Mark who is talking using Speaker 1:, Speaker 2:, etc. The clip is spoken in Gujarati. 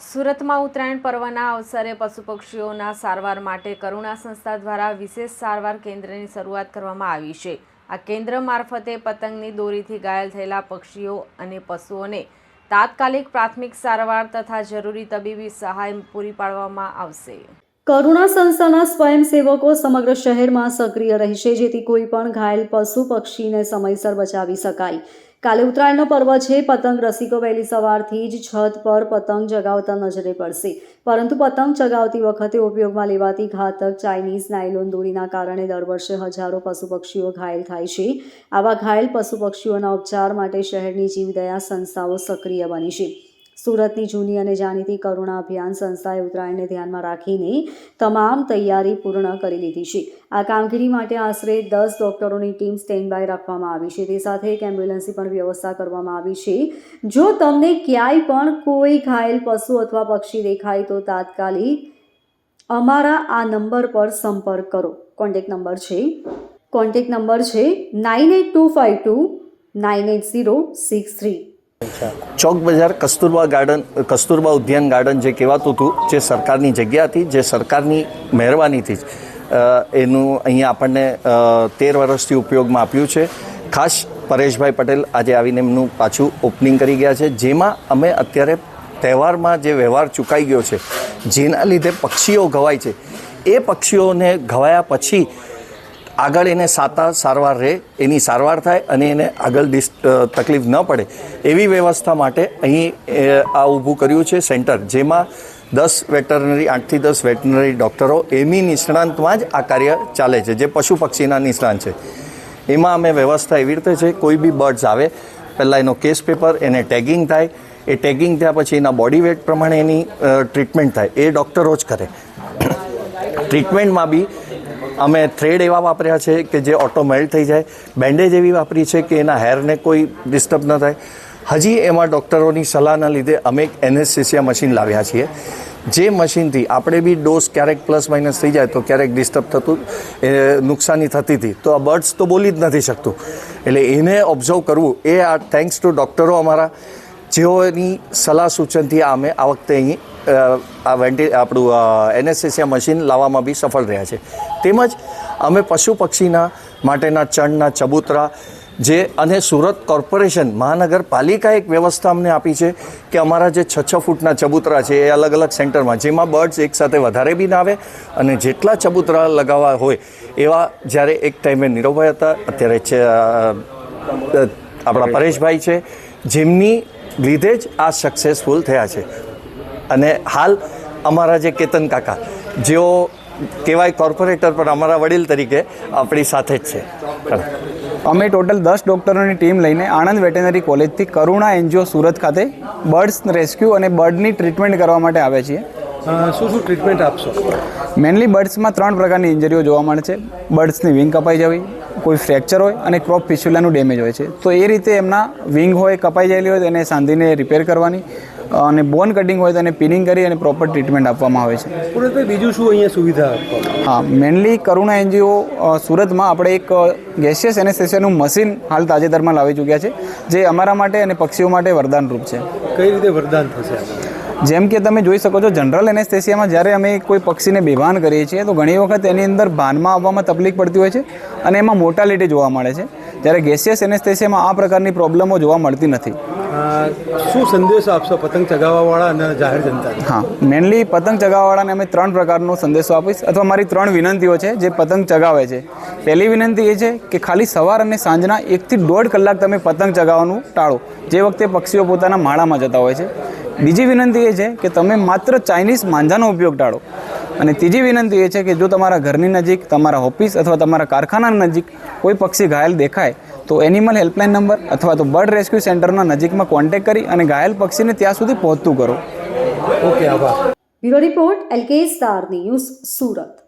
Speaker 1: સુરતમાં ઉત્તરાયણ પર્વના અવસરે પશુ પક્ષીઓના સારવાર માટે કરુણા સંસ્થા દ્વારા વિશેષ સારવાર કેન્દ્રની શરૂઆત કરવામાં આવી છે. આ કેન્દ્ર મારફતે પતંગની દોરીથી ઘાયલ થયેલા પક્ષીઓ અને પશુઓને તાત્કાલિક પ્રાથમિક સારવાર તથા જરૂરી તબીબી સહાય પૂરી પાડવામાં આવશે.
Speaker 2: કરુણા સંસ્થાના સ્વયંસેવકો સમગ્ર શહેરમાં સક્રિય રહેશે, જેથી કોઈ પણ ઘાયલ પશુ પક્ષીને સમયસર બચાવી શકાય. કાલે ઉત્તરાયણનો પર્વ છે, પતંગ રસિકો વહેલી સવારથી જ છત પર પતંગ ચગાવતા નજરે પડશે. પરંતુ પતંગ ચગાવતી વખતે ઉપયોગમાં લેવાતી ઘાતક ચાઇનીઝ નાયલોન દોરીના કારણે દર વર્ષે હજારો પશુ પક્ષીઓ ઘાયલ થાય છે. આવા ઘાયલ પશુ પક્ષીઓના ઉપચાર માટે શહેરની જીવદયા સંસ્થાઓ સક્રિય બની છે. સુરતની જૂની અને જાણીતી કરુણા અભિયાન સંસ્થાએ ઉત્તરાયણને ધ્યાનમાં રાખીને તમામ તૈયારી પૂર્ણ કરી લીધી છે. આ કામગીરી માટે આશરે દસ ડોક્ટરોની ટીમ સ્ટેન્ડ બાય રાખવામાં આવી છે. તે સાથે એક એમ્બ્યુલન્સની પણ વ્યવસ્થા કરવામાં આવી છે. જો તમને ક્યાંય પણ કોઈ ઘાયલ પશુ અથવા પક્ષી દેખાય તો તાત્કાલિક અમારા આ નંબર પર સંપર્ક કરો. કોન્ટેક નંબર છે કોન્ટેક નંબર છે, nine eight two five two, nine eight zero six three.
Speaker 3: Chowk Bazaar Kasturba garden, Kasturba ઉદ્યાન ગાર્ડન જે કહેવાતું હતું, જે સરકારની જગ્યા હતી, જે સરકારની મહેરબાનીથી જ એનું અહીંયા આપણને તેર વર્ષથી ઉપયોગમાં આપ્યું છે. ખાસ પરેશભાઈ પટેલ આજે આવીને એમનું પાછું ઓપનિંગ કરી ગયા છે. જેમાં અમે અત્યારે તહેવારમાં જે વ્યવહાર ચૂકાઈ ગયો છે, જેના લીધે પક્ષીઓ ઘવાય છે. એ પક્ષીઓને ઘવાયા પછી આગળ એને સાતા સારવાર રહે, એની સારવાર થાય અને એને આગળ ડિસ તકલીફ ન પડે, એવી વ્યવસ્થા માટે અહીં આ ઊભું કર્યું છે સેન્ટર, જેમાં દસ વેટરનરી, આઠથી દસ વેટરનરી ડૉક્ટરો, એની નિષ્ણાંતમાં જ આ કાર્ય ચાલે છે, જે પશુ પક્ષીના નિષ્ણાંત છે. એમાં અમે વ્યવસ્થા એવી રીતે છે, કોઈ બી બર્ડ્સ આવે, પહેલાં એનો કેસ પેપર, એને ટેગિંગ થાય, એ ટેગિંગ થયા પછી એના બોડી વેટ પ્રમાણે એની ટ્રીટમેન્ટ થાય, એ ડૉક્ટરો જ કરે. ટ્રીટમેન્ટમાં બી અમે થ્રેડ એવા વાપર્યા છે કે જે ઓટો મેલ્ટ થઈ જાય, બેન્ડેજ એવી વાપરી છે કે એના હેરને કોઈ ડિસ્ટર્બ ન થાય. હજી એમાં ડૉક્ટરોની સલાહના લીધે અમે એક એનેસ્થેસિયા મશીન લાવ્યા છીએ. જે મશીનથી આપણે બી ડોઝ ક્યારેક પ્લસ માઇનસ થઈ જાય તો ક્યારેક ડિસ્ટર્બ થતું, એ નુકસાની થતી હતી. તો આ બર્ડ્સ તો બોલી જ નથી શકતું. એટલે એને ઓબ્ઝર્વ કરવું, એ આ થેન્ક્સ ટુ ડૉક્ટરો અમારા જેઓની સલાહ સૂચનથી અમે આ વખતે અહીં આ વેન્ટી, આપણું એનએસએસિયા મશીન લાવવામાં બી સફળ રહ્યા છે. તેમજ અમે પશુ પક્ષીના માટેના ચણના ચબૂતરા જે, અને સુરત કોર્પોરેશન મહાનગરપાલિકા એક વ્યવસ્થા અમને આપી છે કે અમારા જે છ છ ફૂટના ચબૂતરા છે એ અલગ અલગ સેન્ટરમાં, જેમાં બર્ડ્સ એકસાથે વધારે બી ના આવે અને જેટલા ચબૂતરા લગાવવા હોય એવા જ્યારે એક ટાઈમે નીરવભાઈ હતા, અત્યારે છે આપણા પરેશભાઈ છે, જેમની લીધે જ આ સક્સેસફુલ થયા છે. અને હાલ અમારા જે કેતન કાકા જેઓ કહેવાય કોર્પોરેટર પણ અમારા વડીલ તરીકે આપણી સાથે જ છે.
Speaker 4: અમે ટોટલ દસ ડૉક્ટરોની ટીમ લઈને આણંદ વેટેનરી કોલેજથી કરુણા એનજીઓ સુરત ખાતે બર્ડ્સ રેસ્ક્યુ અને બર્ડની ટ્રીટમેન્ટ કરવા માટે આવ્યા છીએ.
Speaker 5: શું શું ટ્રીટમેન્ટ આપશો?
Speaker 4: મેનલી બર્ડ્સમાં ત્રણ પ્રકારની ઇન્જરીઓ જોવા મળે છે. બર્ડ્સની વિંગ કપાઈ જવી કોઈ ફ્રેક્ચર હોય અને ક્રોપ ફિસ્યુલાનું ડેમેજ હોય છે. તો એ રીતે એમના વિંગ હોય કપાઈ ગયેલી હોય તો એને સાંધીને રિપેર કરવાની અને બોન કટિંગ હોય તો એને પિનિંગ કરી અને પ્રોપર ટ્રીટમેન્ટ આપવામાં આવે છે.
Speaker 5: પુરોહિતભાઈ બીજું શું અહીંયા સુવિધા
Speaker 4: હા મેનલી કરુણા એનજીઓ સુરતમાં આપણે એક ગેસિયસ એનેસ્થેસિયાનું મશીન હાલ તાજેતરમાં લાવી ચૂક્યા છે જે અમારા માટે અને પક્ષીઓ માટે વરદાનરૂપ છે.
Speaker 5: કઈ રીતે વરદાન થશે?
Speaker 4: જેમ કે તમે જોઈ શકો છો જનરલ એનેસ્થેસિયામાં જ્યારે અમે કોઈ પક્ષીને બેભાન કરીએ છીએ તો ઘણી વખત એની અંદર ભાનમાં આવવામાં તકલીફ પડતી હોય છે અને એમાં મોર્ટાલિટી જોવા મળે છે. જ્યારે ગેસિયસ એનેસ્થેસિયામાં આ પ્રકારની પ્રોબ્લેમો જોવા મળતી નથી.
Speaker 5: શું સંદેશો આપશો પતંગ ચગાવવાવાળા અને જાહેર જનતા
Speaker 4: હા મેનલી પતંગ ચગાવવાળાને અમે ત્રણ પ્રકારનો સંદેશો આપીશ. અથવા મારી ત્રણ વિનંતીઓ છે જે પતંગ ચગાવે છે. પહેલી વિનંતી એ છે કે ખાલી સવાર અને સાંજના એકથી દોઢ કલાક તમે પતંગ ચગાવવાનું ટાળો. જે વખતે પક્ષીઓ પોતાના માળામાં જતા હોય છે. બીજી વિનંતી એ છે કે તમે માત્ર ચાઇનીઝ માંજાનો ઉપયોગ ટાળો. અને ત્રીજી વિનંતી એ છે કે જો તમારા ઘરની નજીક તમારા ઓફિસ અથવા તમારા કારખાના નજીક કોઈ પક્ષી ઘાયલ દેખાય તો એનિમલ હેલ્પલાઇન નંબર અથવા તો બર્ડ રેસ્ક્યુ સેન્ટરના નજીકમાં કોન્ટેક્ટ કરી અને ઘાયલ પક્ષીને ત્યાં સુધી પહોંચતું કરો.
Speaker 5: ઓકે આભાર.
Speaker 2: Bureau report LK star news Surat.